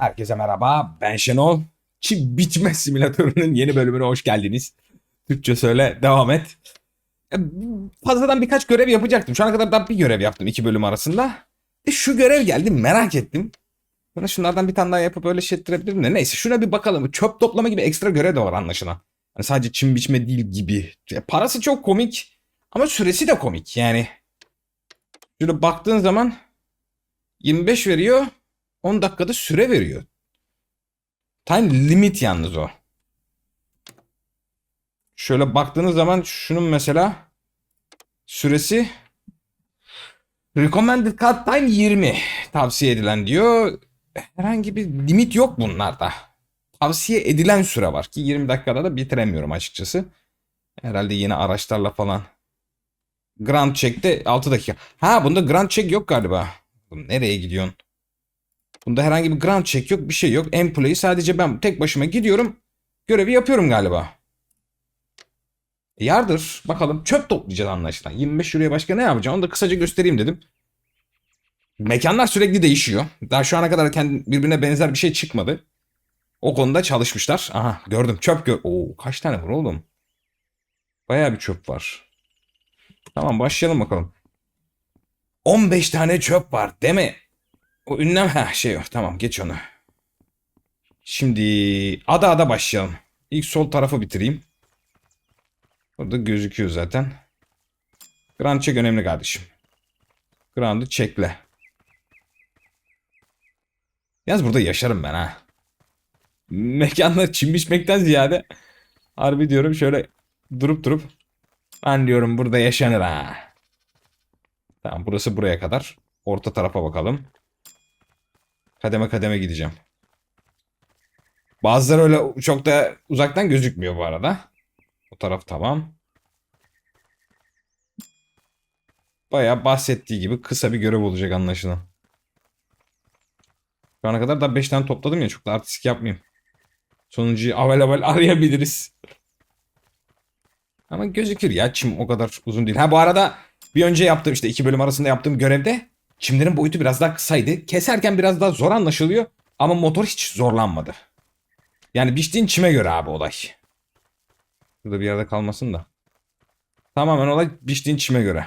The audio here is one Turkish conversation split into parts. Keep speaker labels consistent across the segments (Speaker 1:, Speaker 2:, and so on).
Speaker 1: Herkese merhaba, ben Şenol. Çip biçme simülatörünün yeni bölümüne hoş geldiniz. Türkçe söyle, devam et. E, Fazladan birkaç görev yapacaktım. Şu ana kadar daha bir görev yaptım iki bölüm arasında. E şu görev geldi, merak ettim. Bana şunlardan bir tane daha yapıp öyle şey ettirebilirim de. Neyse şuna bir bakalım. Çöp toplama gibi ekstra görev de var anlaşılan. Hani sadece çim biçme değil gibi. E, Parası çok komik ama süresi de komik yani. Şöyle baktığın zaman 25 veriyor. 10 dakikada süre veriyor. Time limit yalnız o. Şöyle baktığınız zaman şunun mesela süresi recommended cut time 20 tavsiye edilen diyor. Herhangi bir limit yok bunlarda. Tavsiye edilen süre var ki 20 dakikada da bitiremiyorum açıkçası. Herhalde yeni araçlarla falan. Grand Check'te 6 dakika. Ha bunda Grand Check yok galiba. Nereye gidiyorsun? Bunda herhangi bir ground check yok, bir şey yok. Employee sadece ben tek başıma gidiyorum. Görevi yapıyorum galiba. E yardır. Bakalım çöp toplayacağız anlaşılan. 25 euroya başka ne yapacağım? Onu da kısaca göstereyim dedim. Mekanlar sürekli değişiyor. Daha şu ana kadar kendi birbirine benzer bir şey çıkmadı. O konuda çalışmışlar. Aha gördüm çöp gör. Oo kaç tane var oğlum? Bayağı bir çöp var. Tamam başlayalım bakalım. 15 tane çöp var değil mi? O ünlem ha şey yok. Tamam geç onu. Şimdi ada ada başlayalım. İlk sol tarafı bitireyim. Orada gözüküyor zaten. Grand check önemli kardeşim. Grand'ı çekle. Yalnız burada yaşarım ben ha. Mekanlar çim biçmekten ziyade harbi diyorum şöyle durup durup ben diyorum burada yaşanır ha. Tamam burası buraya kadar. Orta tarafa bakalım. Kademe kademe gideceğim. Bazıları öyle çok da uzaktan gözükmüyor bu arada. O taraf tamam. Bayağı bahsettiği gibi kısa bir görev olacak anlaşılan. Şu ana kadar da 5 tane topladım ya çok da artistik yapmayayım. Sonuncuyu avel avel arayabiliriz. Ama gözükür ya çim o kadar uzun değil. Ha bu arada bir önce yaptığım işte iki bölüm arasında yaptığım görevde çimlerin boyutu biraz daha kısaydı. Keserken biraz daha zor anlaşılıyor ama motor hiç zorlanmadı. Yani biçtiğin çime göre abi olay. Burada bir yerde kalmasın da. Tamamen olay biçtiğin çime göre.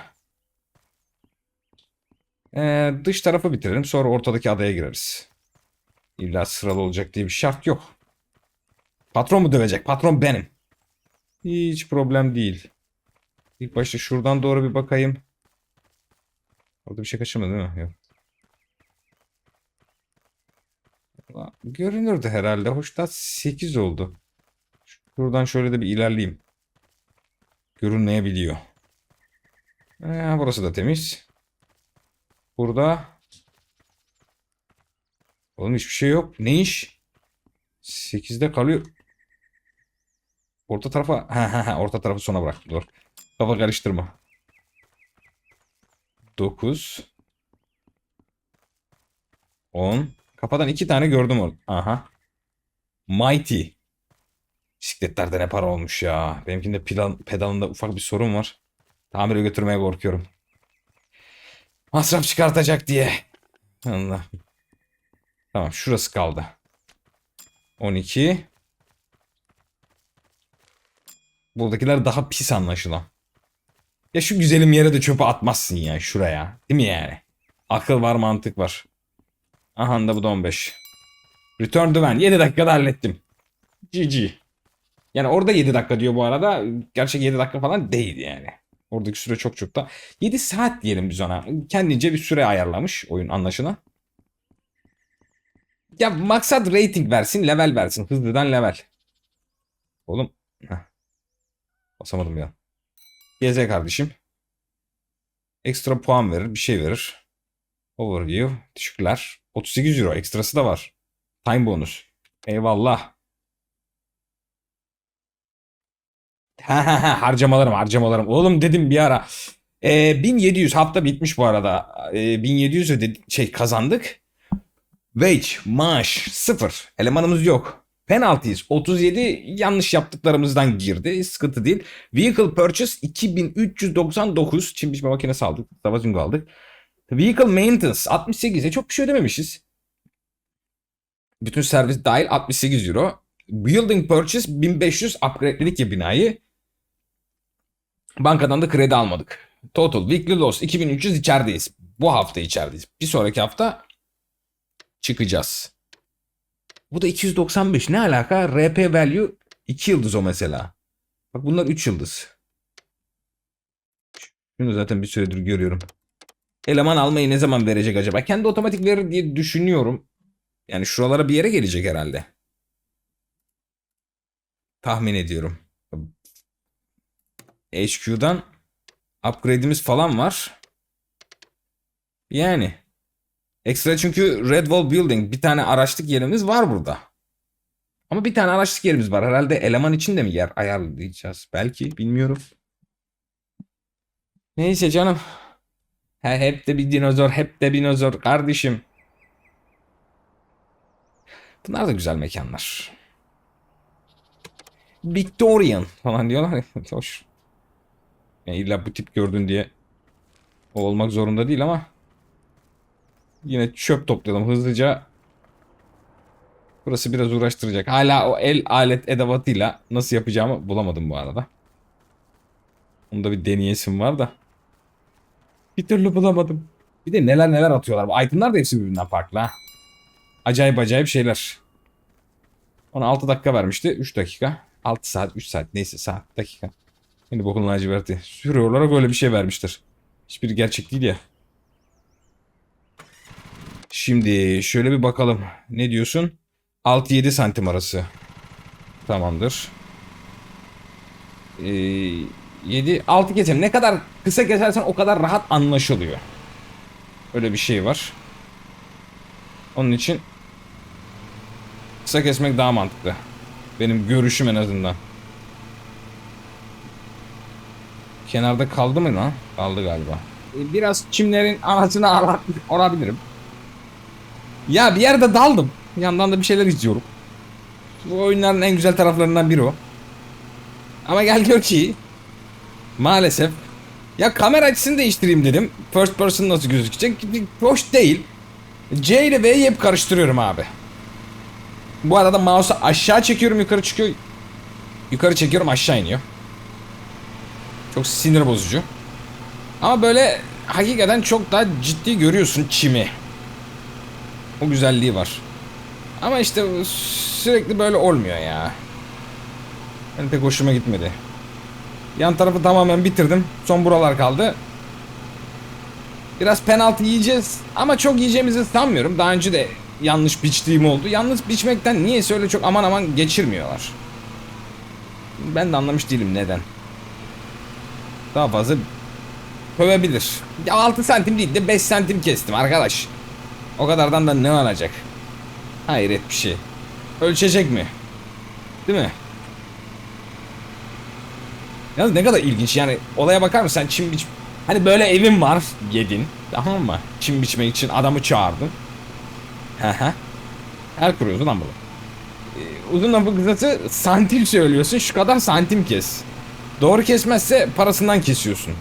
Speaker 1: Ee, dış tarafı bitirelim sonra ortadaki adaya gireriz. İlla sıralı olacak diye bir şart yok. Patron mu dövecek? Patron benim. Hiç problem değil. İlk başta şuradan doğru bir bakayım. Orada bir şey kaçırmadı değil mi? Yok. Görünürdü herhalde. Hoş da 8 oldu. Şuradan şöyle de bir ilerleyeyim. Görünmeyebiliyor. Ee, burası da temiz. Burada. Oğlum hiçbir şey yok. Ne iş? 8'de kalıyor. Orta tarafa. Orta tarafı sona bıraktım. Dur. Kafa karıştırma. 9 10 Kafadan iki tane gördüm orada. Aha. Mighty. Bisikletlerde ne para olmuş ya. Benimkinde plan, pedalında ufak bir sorun var. Tamire götürmeye korkuyorum. Masraf çıkartacak diye. Allah. Tamam şurası kaldı. 12 Buradakiler daha pis anlaşılan. Ya şu güzelim yere de çöpe atmazsın ya şuraya. Değil mi yani? Akıl var mantık var. Aha da bu da 15. Return to van. 7 dakikada hallettim. GG. Yani orada 7 dakika diyor bu arada. Gerçek 7 dakika falan değil yani. Oradaki süre çok çok da. 7 saat diyelim biz ona. Kendince bir süre ayarlamış oyun anlaşılan. Ya maksat rating versin, level versin. Hızlıdan level. Oğlum. Heh. Basamadım ya. GZ kardeşim. Ekstra puan verir, bir şey verir. Overview. Teşekkürler. 38 euro ekstrası da var. Time bonus. Eyvallah. Ha ha ha harcamalarım harcamalarım. Oğlum dedim bir ara. Ee, 1700 hafta bitmiş bu arada. Ee, 1700 ödedik, şey kazandık. Wage, maaş sıfır. Elemanımız yok. Penalties 37 yanlış yaptıklarımızdan girdi. Sıkıntı değil. Vehicle Purchase 2399. Çim biçme makinesi aldık. Lavazunga aldık. Vehicle Maintenance 68'e çok bir şey ödememişiz. Bütün servis dahil 68 euro. Building purchase 1500 upgrade'ledik ya binayı. Bankadan da kredi almadık. Total weekly loss 2300 içerideyiz. Bu hafta içerideyiz. Bir sonraki hafta çıkacağız. Bu da 295. Ne alaka? RP value 2 yıldız o mesela. Bak bunlar 3 yıldız. Şunu zaten bir süredir görüyorum. Eleman almayı ne zaman verecek acaba? Kendi otomatik verir diye düşünüyorum. Yani şuralara bir yere gelecek herhalde. Tahmin ediyorum. HQ'dan upgrade'imiz falan var. Yani. Ekstra çünkü Red Wall Building bir tane araçlık yerimiz var burada. Ama bir tane araçlık yerimiz var. Herhalde eleman için de mi yer ayarlayacağız? Belki bilmiyorum. Neyse canım. He, hep de bir dinozor, hep de dinozor kardeşim. Bunlar da güzel mekanlar. Victorian falan diyorlar. Hoş. Yani illa bu tip gördün diye o olmak zorunda değil ama yine çöp toplayalım hızlıca. Burası biraz uğraştıracak. Hala o el alet edevatıyla nasıl yapacağımı bulamadım bu arada. Onda bir deneyesim var da. Bir türlü bulamadım. Bir de neler neler atıyorlar. Bu itemlar da hepsi birbirinden farklı ha. Acayip acayip şeyler. Ona 6 dakika vermişti. 3 dakika. 6 saat, 3 saat. Neyse saat, dakika. Şimdi bokun laciverti. Süre olarak öyle bir şey vermiştir. Hiçbiri gerçek değil ya. Şimdi şöyle bir bakalım. Ne diyorsun? 6-7 santim arası. Tamamdır. Ee, 7 6 keselim. Ne kadar kısa kesersen o kadar rahat anlaşılıyor. Öyle bir şey var. Onun için kısa kesmek daha mantıklı. Benim görüşüm en azından. Kenarda kaldı mı lan? Kaldı galiba. Ee, Biraz çimlerin anasını ara- arabilirim. Ya bir yerde daldım. Yandan da bir şeyler izliyorum. Bu oyunların en güzel taraflarından biri o. Ama gel gör ki maalesef ya kamera açısını değiştireyim dedim. First person nasıl gözükecek? Hoş değil. C ile V'yi hep karıştırıyorum abi. Bu arada mouse'u aşağı çekiyorum yukarı çıkıyor. Yukarı çekiyorum aşağı iniyor. Çok sinir bozucu. Ama böyle hakikaten çok daha ciddi görüyorsun çimi. O güzelliği var. Ama işte sürekli böyle olmuyor ya. Ben pek hoşuma gitmedi. Yan tarafı tamamen bitirdim. Son buralar kaldı. Biraz penaltı yiyeceğiz ama çok yiyeceğimizi sanmıyorum. Daha önce de yanlış biçtiğim oldu. Yalnız biçmekten niye öyle çok aman aman geçirmiyorlar. Ben de anlamış değilim neden. Daha fazla kövebilir. Ya 6 santim değil de 5 santim kestim arkadaş. O kadardan da ne olacak? Hayret bir şey. Ölçecek mi? Değil mi? Yalnız ne kadar ilginç yani olaya bakar mısın sen çim biç... Hani böyle evin var yedin tamam mı? Çim biçmek için adamı çağırdın. Her kuruyorsun lan bunu. Ee, uzun lafı kısası santim söylüyorsun şu kadar santim kes. Doğru kesmezse parasından kesiyorsun.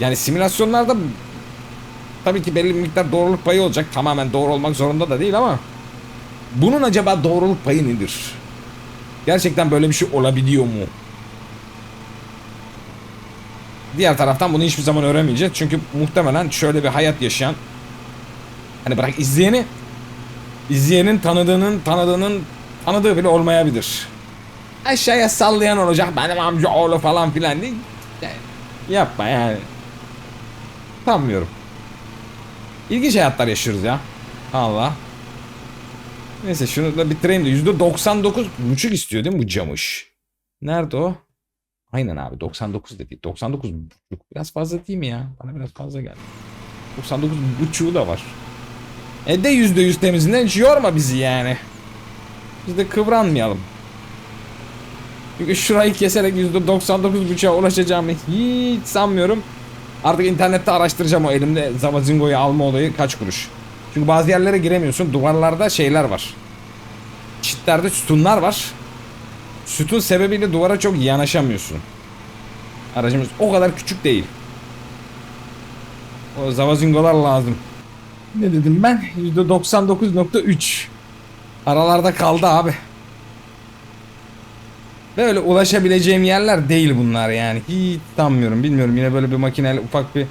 Speaker 1: Yani simülasyonlarda tabii ki belli bir miktar doğruluk payı olacak. Tamamen doğru olmak zorunda da değil ama bunun acaba doğruluk payı nedir? Gerçekten böyle bir şey olabiliyor mu? Diğer taraftan bunu hiçbir zaman öğrenmeyeceğiz. Çünkü muhtemelen şöyle bir hayat yaşayan hani bırak izleyeni izleyenin tanıdığının tanıdığının tanıdığı bile olmayabilir. Aşağıya sallayan olacak benim amca oğlu falan filan. Yani yapma yani. Sanmıyorum. İlginç hayatlar yaşıyoruz ya. Allah. Neyse şunu da bitireyim de %99 buçuk istiyor değil mi bu camış? Nerede o? Aynen abi 99 dedi. 99 buçuk. Biraz fazla değil mi ya? Bana biraz fazla geldi. 99 buçuğu da var. E de %100 temizinden hiç yorma bizi yani. Biz de kıvranmayalım. Çünkü şurayı keserek %99 buçuğa ulaşacağımı hiç sanmıyorum. Artık internette araştıracağım o elimde Zavazingo'yu alma olayı kaç kuruş. Çünkü bazı yerlere giremiyorsun. Duvarlarda şeyler var. Çitlerde sütunlar var. Sütun sebebiyle duvara çok yanaşamıyorsun. Aracımız o kadar küçük değil. O zavazingolar lazım. Ne dedim ben? %99.3. Aralarda kaldı abi. Böyle ulaşabileceğim yerler değil bunlar yani. Hiç sanmıyorum. Bilmiyorum yine böyle bir makineyle ufak bir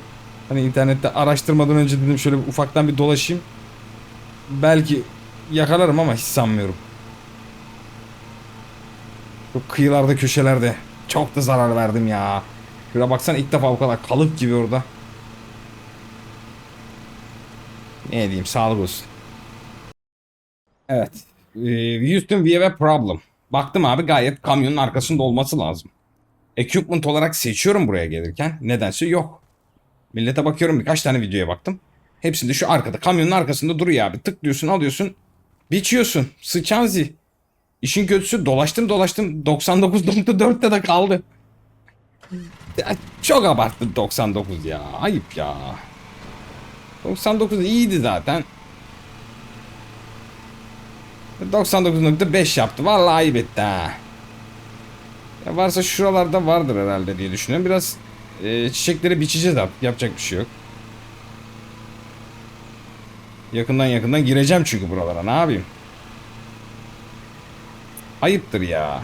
Speaker 1: hani internette araştırmadan önce dedim şöyle bir ufaktan bir dolaşayım. Belki yakalarım ama hiç sanmıyorum. Çok kıyılarda köşelerde çok da zarar verdim ya. Şuraya baksana ilk defa bu kadar kalıp gibi orada. Ne diyeyim sağlık olsun. Evet. Ee, Houston we have a problem. Baktım abi gayet kamyonun arkasında olması lazım. Equipment olarak seçiyorum buraya gelirken. Nedense yok. Millete bakıyorum birkaç tane videoya baktım. Hepsinde şu arkada kamyonun arkasında duruyor abi. Tıklıyorsun alıyorsun. Biçiyorsun. Sıçanzi. İşin kötüsü dolaştım dolaştım 99.4'te de kaldı. Çok abarttı 99 ya. Ayıp ya. 99 iyiydi zaten. 99.5 yaptı. Vallahi ayıp etti ha. Ya varsa şuralarda vardır herhalde diye düşünüyorum. Biraz e, çiçekleri biçeceğiz artık. Yapacak bir şey yok. Yakından yakından gireceğim çünkü buralara. Ne yapayım? Ayıptır ya.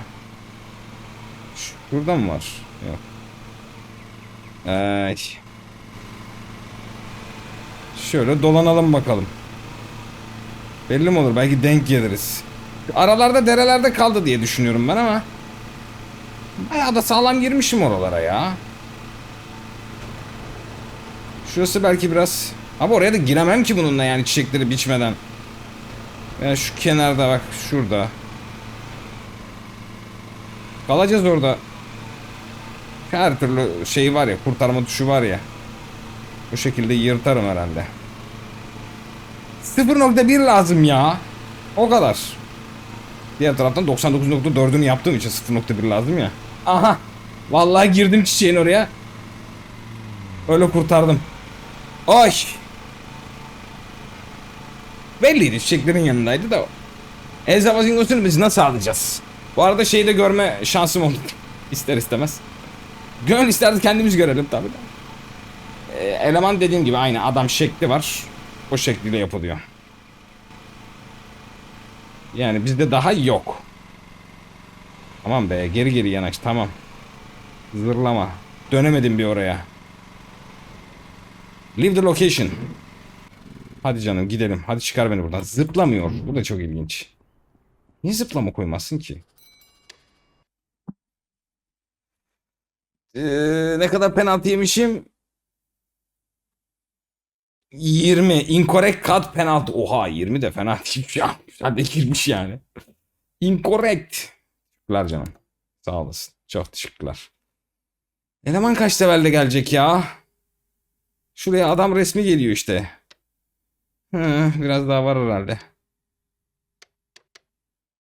Speaker 1: Şurada mı var? Yok. Ay. Şöyle dolanalım bakalım. Belli mi olur? Belki denk geliriz. Aralarda derelerde kaldı diye düşünüyorum ben ama. Bayağı da sağlam girmişim oralara ya. Şurası belki biraz... Abi oraya da giremem ki bununla yani çiçekleri biçmeden. Ya şu kenarda bak şurada. Kalacağız orada. Her türlü şey var ya kurtarma tuşu var ya. Bu şekilde yırtarım herhalde. 0.1 lazım ya. O kadar. Diğer taraftan 99.4'ünü yaptığım için 0.1 lazım ya. Aha. Vallahi girdim çiçeğin oraya. Öyle kurtardım. Ay. Belliydi çiçeklerin yanındaydı da. Elzavazingos'unu biz nasıl alacağız? Bu arada şeyi de görme şansım oldu. İster istemez. Gönül isterdi kendimiz görelim tabii de. Ee, eleman dediğim gibi aynı adam şekli var. O şekliyle yapılıyor. Yani bizde daha yok. Tamam be geri geri yanaş tamam. Zırlama. Dönemedim bir oraya. Leave the location. Hadi canım gidelim. Hadi çıkar beni buradan. Zıplamıyor. Bu da çok ilginç. Niye zıplama koymazsın ki? Ee, ne kadar penaltı yemişim? 20. Incorrect cut penaltı. Oha 20 de fena değilmiş ya. Hadi girmiş yani. Incorrect. Teşekkürler canım. Sağ olasın. Çok teşekkürler. Eleman kaç levelde gelecek ya? Şuraya adam resmi geliyor işte. Hı, biraz daha var herhalde.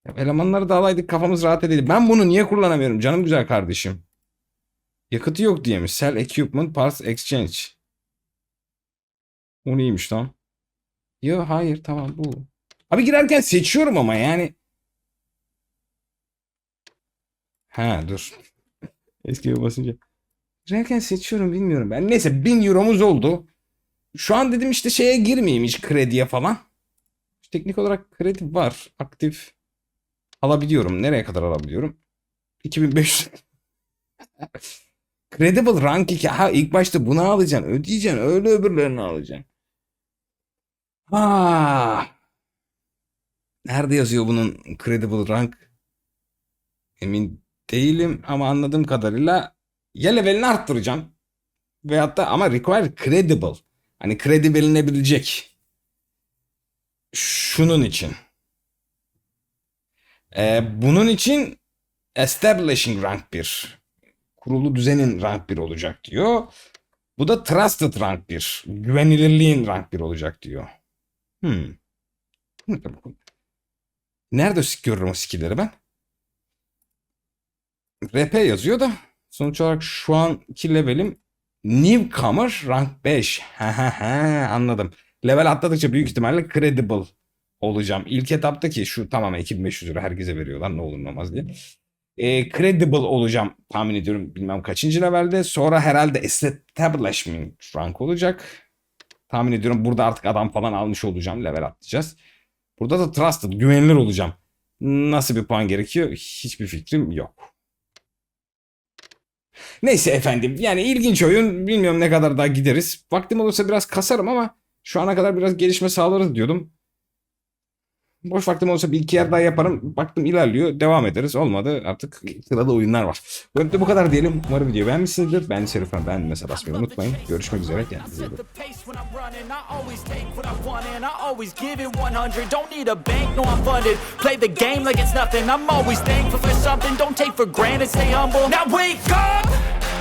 Speaker 1: Ya elemanları da alaydık kafamız rahat edeydi. Ben bunu niye kullanamıyorum canım güzel kardeşim? Yakıtı yok diyemiş. Sell equipment parts exchange. O neymiş lan? Yo hayır tamam bu. Abi girerken seçiyorum ama yani. Ha dur. Eski basınca. Girerken seçiyorum bilmiyorum ben. Neyse 1000 euromuz oldu. Şu an dedim işte şeye girmeyeyim hiç krediye falan. Teknik olarak kredi var. Aktif alabiliyorum. Nereye kadar alabiliyorum? 2500. Credible rank 2. Ha ilk başta bunu alacaksın. Ödeyeceksin. Öyle öbürlerini alacaksın. Ha. Nerede yazıyor bunun credible rank? Emin değilim ama anladığım kadarıyla ya levelini arttıracağım. Veyahut da ama require credible. Hani kredi verilebilecek. Şunun için. Ee, bunun için establishing rank 1. Kurulu düzenin rank 1 olacak diyor. Bu da trusted rank 1. Güvenilirliğin rank 1 olacak diyor. Hmm. Nerede görürüm o skill'leri ben? RP yazıyor da sonuç olarak şu anki levelim Newcomer rank 5. anladım. Level atladıkça büyük ihtimalle credible olacağım. İlk etaptaki şu tamam 2500 lira herkese veriyorlar ne olur ne olmaz diye. E, credible olacağım tahmin ediyorum bilmem kaçıncı levelde. Sonra herhalde establishment rank olacak. Tahmin ediyorum burada artık adam falan almış olacağım. Level atlayacağız. Burada da trusted, güvenilir olacağım. Nasıl bir puan gerekiyor? Hiçbir fikrim yok. Neyse efendim. Yani ilginç oyun. Bilmiyorum ne kadar daha gideriz. Vaktim olursa biraz kasarım ama şu ana kadar biraz gelişme sağlarız diyordum. Boş vaktim olursa bir iki yer daha yaparım. Baktım ilerliyor. Devam ederiz. Olmadı artık sırada oyunlar var. Bölümde bu kadar diyelim. Umarım videoyu beğenmişsinizdir. Ben Serifan. Ben mesela basmayı unutmayın. Görüşmek üzere. Kendinize iyi bakın.
Speaker 2: the pace when I'm running. I always take what I want and I always give it 100. Don't need a bank, no I'm funded. Play the game like it's nothing. I'm always thankful for something. Don't take for granted, stay humble. Now wake up!